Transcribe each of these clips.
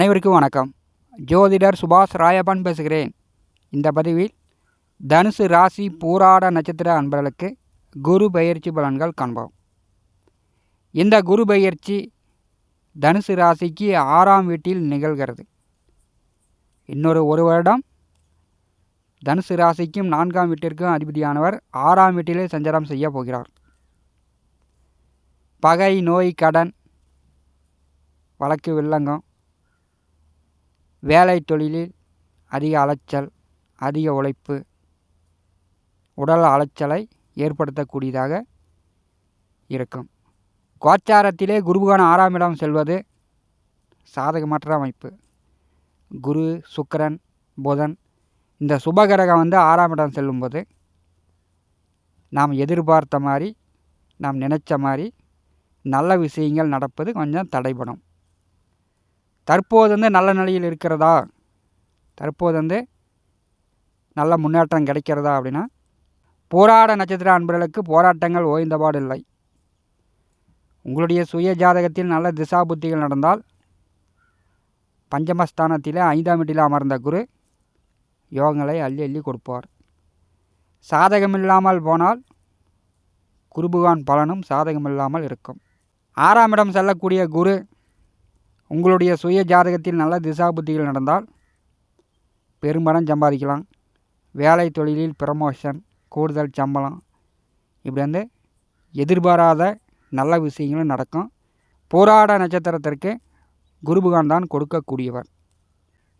அனைவருக்கும் வணக்கம். ஜோதிடர் சுபாஷ் ராயப்பன் பேசுகிறேன். இந்த பதிவில் தனுசு ராசி பூராட நட்சத்திர அன்பர்களுக்கு குரு பயிற்சி பலன்கள் காண்போம். இந்த குரு பயிற்சி தனுசு ராசிக்கு ஆறாம் வீட்டில் நிகழ்கிறது. இன்னொரு ஒரு வருடம் தனுசு ராசிக்கும் நான்காம் வீட்டிற்கும் அதிபதியானவர் ஆறாம் வீட்டிலே சஞ்சாரம் செய்ய போகிறார். பகை நோய் கடன் வழக்கு வில்லங்கம் வேலை தொழிலில் அதிக அலைச்சல் அதிக உழைப்பு உடல் அலைச்சலை ஏற்படுத்தக்கூடியதாக இருக்கும். கோச்சாரத்திலே குருபகான ஆறாம் இடம் செல்வது சாதகமற்ற அமைப்பு. குரு சுக்கரன் புதன் இந்த சுபகிரகம் வந்து ஆறாம் இடம் செல்லும்போது நாம் எதிர்பார்த்த மாதிரி நாம் நினச்ச மாதிரி நல்ல விஷயங்கள் நடப்பது கொஞ்சம் தடைபடும். தற்போது வந்து நல்ல நிலையில் இருக்கிறதா? தற்போது வந்து நல்ல முன்னேற்றம் கிடைக்கிறதா அப்படின்னா போராட நட்சத்திர அன்பர்களுக்கு போராட்டங்கள் ஓய்ந்தபாடு இல்லை. உங்களுடைய சுய ஜாதகத்தில் நல்ல திசா புத்திகள் நடந்தால் பஞ்சமஸ்தானத்தில் ஐந்தாம் வீட்டில் அமர்ந்த குரு யோகங்களை அள்ளி அள்ளி கொடுப்பார். சாதகமில்லாமல் போனால் குருபுகான் பலனும் சாதகமில்லாமல் இருக்கும். ஆறாம் இடம் செல்லக்கூடிய குரு உங்களுடைய சுய ஜாதகத்தில் நல்ல திசா புத்திகள் நடந்தால் பெரும்பணம் சம்பாதிக்கலாம். வேலை தொழிலில் ப்ரமோஷன் கூடுதல் சம்பளம். இப்படி வந்து எதிர்பாராத நல்ல விஷயங்களும் நடக்கும். போராட நட்சத்திரத்திற்கு குருபகான் தான் கொடுக்கக்கூடியவர்.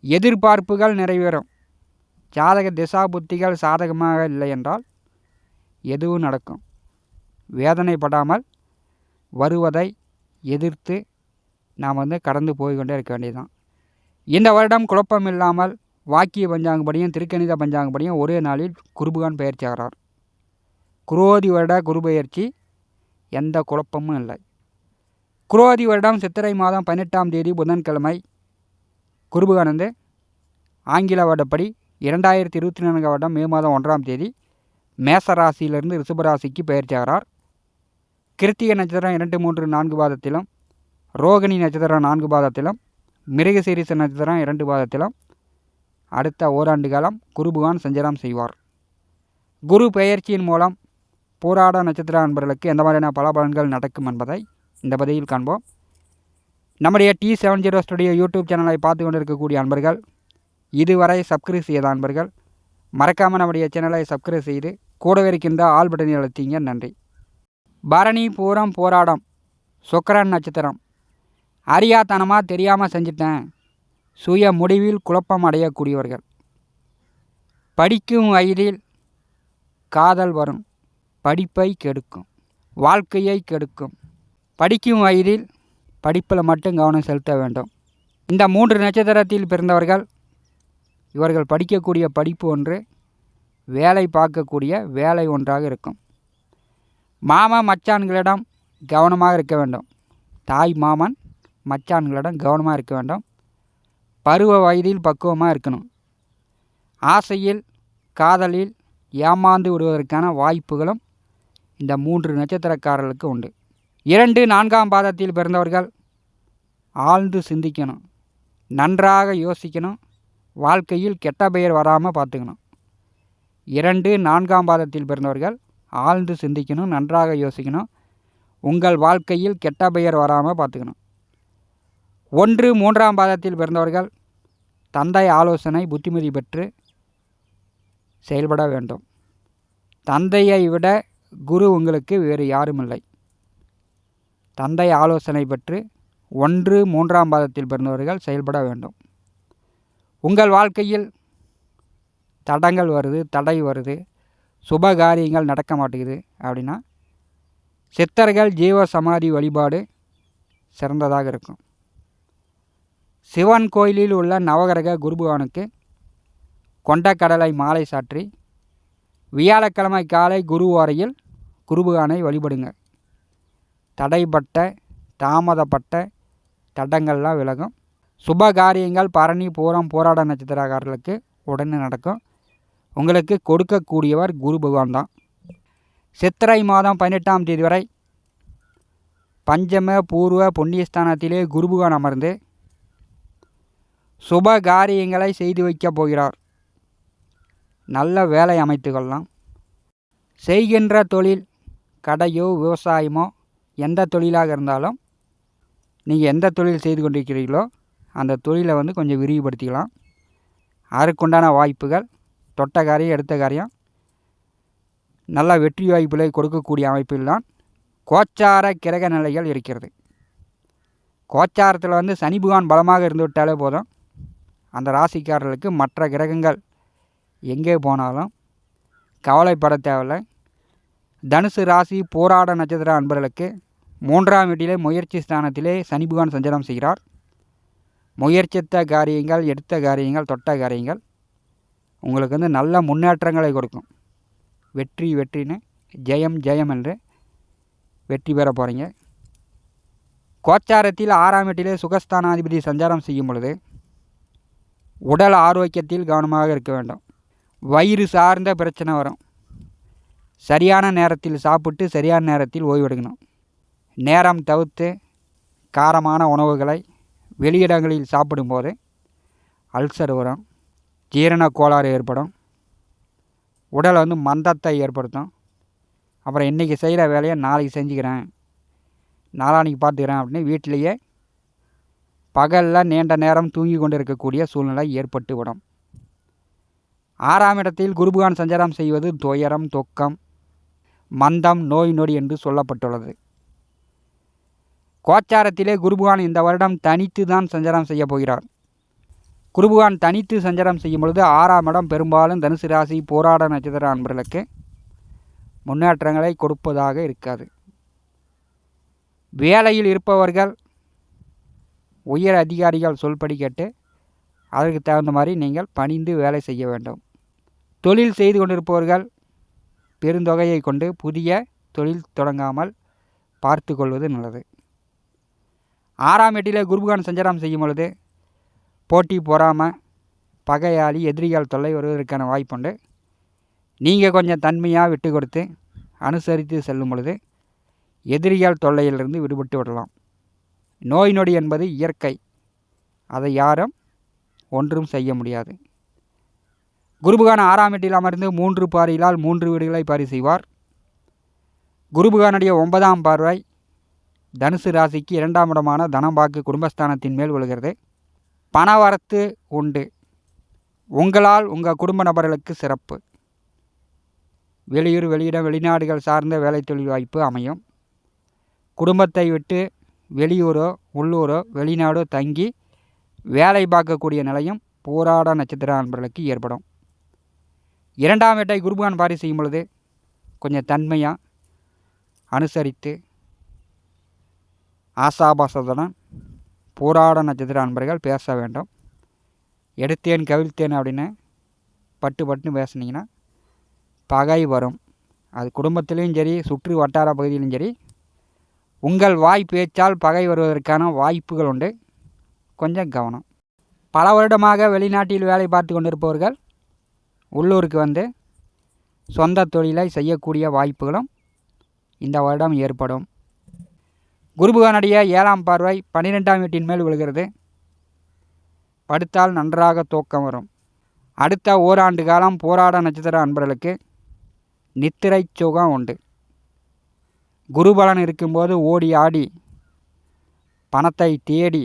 எதிர்பார்ப்புகள் நிறைவேறும். ஜாதக திசா புத்திகள் சாதகமாக இல்லை என்றால் எதுவும் நடக்கும். வேதனைப்படாமல் வருவதை எதிர்த்து நாம் வந்து கடந்து போய் கொண்டே இருக்க வேண்டியதுதான். இந்த வருடம் குழப்பம் இல்லாமல் வாக்கிய பஞ்சாங்கப்படியும் திருக்கணித பஞ்சாங்கப்படியும் ஒரே நாளில் குருபகான் பயிற்சி ஆகிறார். குரோதி வருட குரு பயிற்சி எந்த குழப்பமும் இல்லை. குரோதி வருடம் சித்திரை மாதம் பதினெட்டாம் தேதி புதன்கிழமை குருபகான் வந்து ஆங்கில வருடப்படி இரண்டாயிரத்தி இருபத்தி நான்கு வருடம் மே மாதம் ஒன்றாம் தேதி மேசராசியிலிருந்து ரிஷபராசிக்கு பயிற்சி ஆகிறார். கிருத்திக நட்சத்திரம் இரண்டு மூன்று நான்கு பாதத்திலும் ரோகிணி நட்சத்திரம் நான்கு பாதத்திலும் மிருகசீரிச நட்சத்திரம் இரண்டு பாதத்திலும் அடுத்த ஓராண்டு காலம் குருபுகான் சஞ்சாரம் செய்வார். குரு பெயர்ச்சியின் மூலம் போராட நட்சத்திர அன்பர்களுக்கு எந்த மாதிரியான பலபலன்கள் நடக்கும் என்பதை இந்த பதிவில் காண்போம். நம்முடைய T seven zero studio YouTube சேனலை பார்த்து கொண்டிருக்கக்கூடிய அன்பர்கள் இதுவரை சப்ஸ்கிரைப் செய்த அன்பர்கள் மறக்காமல் நம்முடைய சேனலை சப்ஸ்கிரைப் செய்து கூடவே இருக்கின்ற ஆல் பட்டனை அழுத்திங்க. நன்றி. பரணி பூரம் போராடம் சுக்கரன் நட்சத்திரம். அறியாத்தனமாக தெரியாமல் செஞ்சிட்டேன். சுய முடிவில் குழப்பம் அடையக்கூடியவர்கள். படிக்கும் வயதில் காதல் வரும். படிப்பை கெடுக்கும். வாழ்க்கையை கெடுக்கும். படிக்கும் வயதில் படிப்பில் மட்டும் கவனம் செலுத்த வேண்டும். இந்த மூன்று நட்சத்திரத்தில் பிறந்தவர்கள் இவர்கள் படிக்கக்கூடிய படிப்பு ஒன்று வேலை பார்க்கக்கூடிய வேலை ஒன்றாக இருக்கும். மாமா மச்சான்களிடம் கவனமாக இருக்க வேண்டும். தாய் மாமன் மச்சான்களிடம் கவனமாக இருக்க வேண்டும். பருவ வயதில் பக்குவமாக இருக்கணும். ஆசையில் காதலில் ஏமாந்து விடுவதற்கான வாய்ப்புகளும் இந்த மூன்று நட்சத்திரக்காரர்களுக்கு உண்டு. இரண்டு நான்காம் பாதத்தில் பிறந்தவர்கள் ஆழ்ந்து சிந்திக்கணும். நன்றாக யோசிக்கணும். வாழ்க்கையில் கெட்ட பெயர் வராமல் பார்த்துக்கணும். இரண்டு நான்காம் பாதத்தில் பிறந்தவர்கள் ஆழ்ந்து சிந்திக்கணும் நன்றாக யோசிக்கணும். உங்கள் வாழ்க்கையில் கெட்ட பெயர் வராமல் பார்த்துக்கணும். ஒன்று மூன்றாம் பாதத்தில் பிறந்தவர்கள் தந்தை ஆலோசனை புத்திமதி பெற்று செயல்பட வேண்டும். தந்தையை விட குரு உங்களுக்கு வேறு யாரும் இல்லை தந்தை ஆலோசனை பெற்று ஒன்று மூன்றாம் பாதத்தில் பிறந்தவர்கள் செயல்பட வேண்டும். உங்கள் வாழ்க்கையில் தடங்கள் வருது தடை வருது சுப காரியங்கள் நடக்க மாட்டேங்குது அப்படின்னா சித்தர்கள் ஜீவ சமாதி வழிபாடு சிறந்ததாக இருக்கும். சிவன் கோயிலில் உள்ள நவகிரக குருபகவானுக்கு கொண்டக்கடலை மாலை சாற்றி வியாழக்கிழமை காலை குருவாரையில் குருபகானை வழிபடுங்க. தடைப்பட்ட தாமதப்பட்ட தடங்கள்லாம் விலகும். சுப காரியங்கள் பரணி பூரம் போராட நட்சத்திரக்காரர்களுக்கு உடனே நடக்கும். உங்களுக்கு கொடுக்கக்கூடியவர் குரு பகவான் தான். சித்திரை மாதம் பதினெட்டாம் தேதி வரை பஞ்சம பூர்வ புண்ணியஸ்தானத்திலே குருபகவான் அமர்ந்து சுப காரியங்களை செய்து வைக்கப் போகிறார். நல்ல வேலை அமைத்து கொள்ளலாம் செய்கின்ற தொழில் கடையோ விவசாயமோ எந்த தொழிலாக இருந்தாலும் நீங்கள் எந்த தொழில் செய்து கொண்டிருக்கிறீர்களோ அந்த தொழிலை வந்து கொஞ்சம் விரிவுபடுத்திக்கலாம். அதற்குண்டான வாய்ப்புகள் தொட்ட காரியம் எடுத்த காரியம் நல்ல வெற்றி வாய்ப்புகளை கொடுக்கக்கூடிய அமைப்பில்தான் கோச்சார கிரக நிலைகள் இருக்கிறது. கோச்சாரத்தில் வந்து சனி பகவான் பலமாக இருந்து விட்டாலே போதும். அந்த ராசிக்காரர்களுக்கு மற்ற கிரகங்கள் எங்கே போனாலும் கவலைப்பட தேவையில்லை. தனுசு ராசி போராட நட்சத்திர அன்பர்களுக்கு மூன்றாம் வீட்டிலே முயற்சி ஸ்தானத்திலே சனி பகவான் சஞ்சாரம் செய்கிறார். முயற்சித்த காரியங்கள் எடுத்த காரியங்கள் தொட்ட காரியங்கள் உங்களுக்கு வந்து நல்ல முன்னேற்றங்களை கொடுக்கும். வெற்றி வெற்றின்னு ஜெயம் ஜெயம் என்று வெற்றி பெற போகிறீங்க கோச்சாரத்தில் ஆறாம் வீட்டிலே சுகஸ்தானாதிபதி சஞ்சாரம் செய்யும் பொழுது உடல் ஆரோக்கியத்தில் கவனமாக இருக்க வேண்டும். வயிறு சார்ந்த பிரச்சனை வரும். சரியான நேரத்தில் சாப்பிட்டு சரியான நேரத்தில் ஓய்வெடுக்கணும். நேரம் தவிர்த்து காரமான உணவுகளை வெளியிடங்களில் சாப்பிடும்போது அல்சர் வரும் ஜீரண கோளாறு ஏற்படும் உடல் வந்து மந்தத்தை ஏற்படுத்தும். அப்புறம் இன்றைக்கி செய்கிற வேலையை நாளைக்கு செஞ்சுக்கிறேன் நாளான்னைக்கு பார்த்துக்கிறேன் அப்படின்னு வீட்டிலையே பகலில் நீண்ட நேரம் தூங்கி கொண்டிருக்கக்கூடிய சூழ்நிலை ஏற்பட்டுவிடும் ஆறாம் இடத்தில் குருபகான் சஞ்சாரம் செய்வது துயரம் தொக்கம் மந்தம் நோய் நொடி என்று சொல்லப்பட்டுள்ளது. கோச்சாரத்திலே குருபகான் இந்த வருடம் தனித்து தான் சஞ்சாரம் செய்ய போகிறார். குருபகான் தனித்து சஞ்சாரம் செய்யும் பொழுது ஆறாம் இடம் பெரும்பாலும் தனுசு ராசி போராட நட்சத்திர அன்பர்களுக்கு முன்னேற்றங்களை கொடுப்பதாக இருக்காது. வேலையில் இருப்பவர்கள் உயர் அதிகாரிகள் சொல்படி கேட்டு அதற்கு தகுந்த மாதிரி நீங்கள் பணிந்து வேலை செய்ய வேண்டும். தொழில் செய்து கொண்டிருப்பவர்கள் பெருந்தொகையை கொண்டு புதிய தொழில் தொடங்காமல் பார்த்து கொள்வது நல்லது. ஆறாம் எட்டில் குருபகான் சஞ்சாரம் செய்யும் பொழுது போட்டி பொறாமல் பகையாளி எதிரிகள் தொல்லை வருவதற்கான வாய்ப்புண்டு. நீங்கள் கொஞ்சம் தன்மையாக விட்டு கொடுத்து அனுசரித்து செல்லும் பொழுது எதிரிகள் தொல்லையிலிருந்து விடுபட்டு விடலாம். நோய் நொடி என்பது இயற்கை. அதை யாரும் ஒன்றும் செய்ய முடியாது. குருபகான் ஆறாம் வீட்டில் அமர்ந்து மூன்று பாரியிலால் மூன்று வீடுகளை பாரி செய்வார். குருபுகானுடைய ஒன்பதாம் பார்வை தனுசு ராசிக்கு இரண்டாம் இடமான தனம்பாக்கு குடும்பஸ்தானத்தின் மேல் விழுகிறது. பணவரத்து உண்டு. உங்களால் உங்கள் குடும்ப நபர்களுக்கு சிறப்பு. வெளியூர் வெளியிடம் வெளிநாடுகள் சார்ந்த வேலை தொழில் வாய்ப்பு அமையும். குடும்பத்தை விட்டு வெளியூரோ உள்ளூரோ வெளிநாடோ தங்கி வேலை பார்க்கக்கூடிய நிலையும் போராட நட்சத்திர அன்பர்களுக்கு ஏற்படும். இரண்டாம் வேட்டை குருபான் பாரி செய்யும் பொழுது கொஞ்சம் தன்மையாக அனுசரித்து ஆசாபாசத்துடன் போராட நட்சத்திர அன்பர்கள் பேச வேண்டும். எடுத்தேன் கவிழ்த்தேன் அப்படின்னு பட்டு பட்டுன்னு பேசுனீங்கன்னா பகை வரும். அது குடும்பத்துலேயும் சரி சுற்று வட்டார பகுதியிலும் சரி உங்கள் வாய் பேச்சால் பகை வருவதற்கான வாய்ப்புகள் உண்டு. கொஞ்சம் கவனம். பல வருடமாக வெளிநாட்டில் வேலை பார்த்து கொண்டிருப்பவர்கள் உள்ளூருக்கு வந்து சொந்த தொழிலை செய்யக்கூடிய வாய்ப்புகளும் இந்த வருடம் ஏற்படும். குருபுகானுடைய ஏழாம் பார்வை பன்னிரெண்டாம் வீட்டின் மேல் விழுகிறது. படுத்தால் நன்றாக தூக்கம் வரும். அடுத்த ஓராண்டு காலம் போராட நட்சத்திர அன்பர்களுக்கு நித்திரை சுகம் உண்டு. குருபலன் இருக்கும்போது ஓடி ஆடி பணத்தை தேடி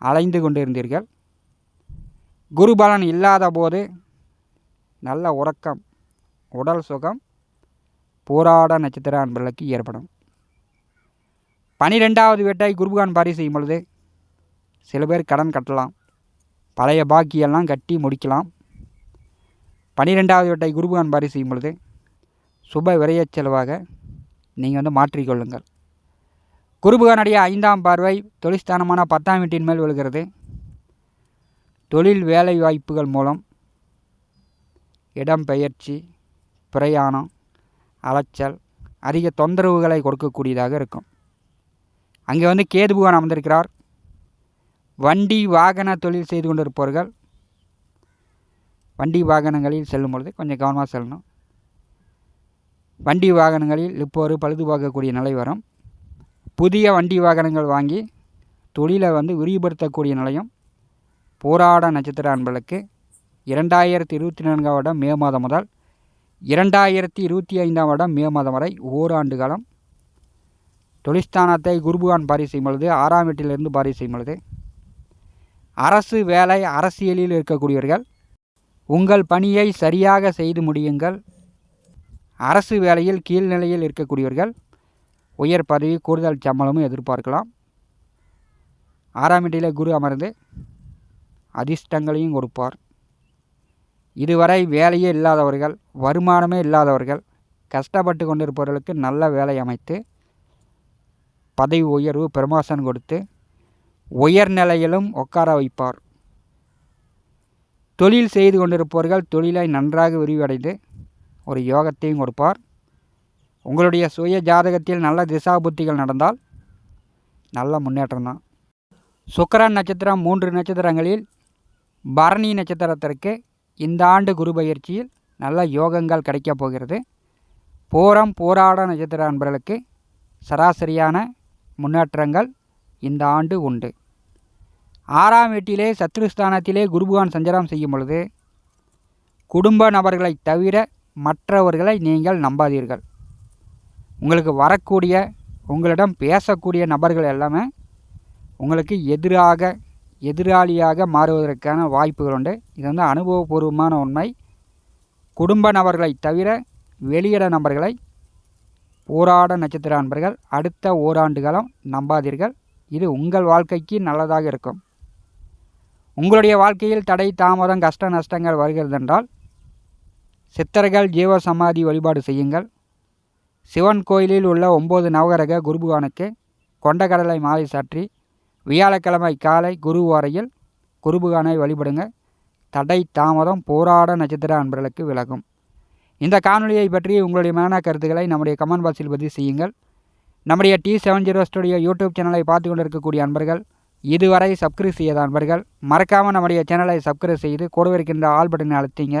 அலைந்து கொண்டிருந்தீர்கள். குருபலன் இல்லாத போது நல்ல உறக்கம் உடல் சுகம் போராட நட்சத்திர அன்பர்களுக்கு ஏற்படும். பனிரெண்டாவது வீட்டை குருபகான் பாரி செய்யும் பொழுது சில பேர் கடன் கட்டலாம் பழைய பாக்கியெல்லாம் கட்டி முடிக்கலாம். பனிரெண்டாவது வீட்டை குருபகான் பாரி செய்யும் பொழுது சுப விரைய செலவாக நீங்கள் வந்து மாற்றிக்கொள்ளுங்கள். குருபகானுடைய ஐந்தாம் பார்வை தொழிற்ஸ்தானமான பத்தாம் வீட்டின் மேல் விழுகிறது. தொழில் வேலை வாய்ப்புகள் மூலம் இடம்பெயர்ச்சி பிரயாணம் அலைச்சல் அதிக தொந்தரவுகளை கொடுக்கக்கூடியதாக இருக்கும். அங்கே வந்து கேது புகான் அமர்ந்திருக்கிறார். வண்டி வாகன தொழில் செய்து கொண்டிருப்பவர்கள் வண்டி வாகனங்களில் செல்லும் பொழுது கொஞ்சம் கவனமாக செல்லணும். வண்டி வாகனங்களில் இப்போது பழுதுபார்க்கக்கூடிய நிலை வரும். புதிய வண்டி வாகனங்கள் வாங்கி தொழிலை வந்து விரிவுபடுத்தக்கூடிய நிலையும் போராட நட்சத்திர அன்பர்களுக்கு இரண்டாயிரத்தி இருபத்தி நான்காம் வருடம் மே மாதம் முதல் இரண்டாயிரத்தி இருபத்தி ஐந்தாம் வருடம் மே மாதம் வரை ஓராண்டு காலம் தொழிற்ஸ்தானத்தை குருபுகான் பாரி செய்யும் பொழுது ஆறாம் வீட்டிலிருந்து பாரி செய்யும் பொழுது அரசு வேலை அரசியலில் இருக்கக்கூடியவர்கள் உங்கள் பணியை சரியாக செய்து முடியுங்கள். அரசு வேலையில் கீழ்நிலையில் இருக்கக்கூடியவர்கள் உயர் பதவி கூடுதல் சம்பளமும் எதிர்பார்க்கலாம். ஆறாம் வீட்டிலே குரு அமர்ந்து அதிர்ஷ்டங்களையும் கொடுப்பார். இதுவரை வேலையே இல்லாதவர்கள் வருமானமே இல்லாதவர்கள் கஷ்டப்பட்டு கொண்டிருப்பவர்களுக்கு நல்ல வேலை அமைத்து பதவி உயர்வு பிரமோஷன் கொடுத்து உயர்நிலையிலும் உட்கார வைப்பார். தொழில் செய்து கொண்டிருப்பவர்கள் தொழிலை நன்றாக விரிவடைந்து ஒரு யோகத்தையும் கொடுப்பார். உங்களுடைய சுய ஜாதகத்தில் நல்ல திசா புத்திகள் நடந்தால் நல்ல முன்னேற்றம் தான். சுக்கரன் நட்சத்திரம் மூன்று நட்சத்திரங்களில் பரணி நட்சத்திரத்திற்கு இந்த ஆண்டு குரு பயிற்சியில் நல்ல யோகங்கள் கிடைக்கப் போகிறது. போரம் போராட நட்சத்திர அன்பர்களுக்கு சராசரியான முன்னேற்றங்கள் இந்த ஆண்டு உண்டு. ஆறாம் வீட்டிலே சத்ருஸ்தானத்திலே குருபகான் சஞ்சாரம் செய்யும் பொழுது குடும்ப நபர்களை தவிர மற்றவர்களை நீங்கள் நம்பாதீர்கள். உங்களுக்கு வரக்கூடிய உங்களிடம் பேசக்கூடிய நபர்கள் எல்லாமே உங்களுக்கு எதிராக எதிராளியாக மாறுவதற்கான வாய்ப்புகள் உண்டு. இது வந்து அனுபவபூர்வமான உண்மை. குடும்ப நபர்களை தவிர வெளியிட நபர்களை போராட நட்சத்திர அன்பர்கள் அடுத்த ஓராண்டு காலம் நம்பாதீர்கள். இது உங்கள் வாழ்க்கைக்கு நல்லதாக இருக்கும். உங்களுடைய வாழ்க்கையில் தடை தாமதம் கஷ்ட நஷ்டங்கள் வருகிறது என்றால் சித்தர்கள் ஜீவ சமாதி வழிபாடு செய்யுங்கள். சிவன் கோயிலில் உள்ள ஒம்பது நவகரக குருபுகானுக்கு கொண்டக்கடலை மாலை சாற்றி வியாழக்கிழமை காலை குரு வரையில் குருபுகானை வழிபடுங்க. தடை தாமதம் போராட நட்சத்திர அன்பர்களுக்கு விலகும். இந்த காணொலியை பற்றி உங்களுடைய மன கருத்துக்களை நம்முடைய கமெண்ட் பாக்ஸில் பதிவு செய்யுங்கள். நம்முடைய T seven zero studio YouTube சேனலை பார்த்து கொண்டிருக்கக்கூடிய அன்பர்கள் இதுவரை சப்ஸ்கிரைப் செய்யாத அன்பர்கள் மறக்காமல் நம்முடைய சேனலை சப்ஸ்கிரைப் செய்து கூடவே இருக்கின்ற ஆல் பட்டனை அழுத்திங்க.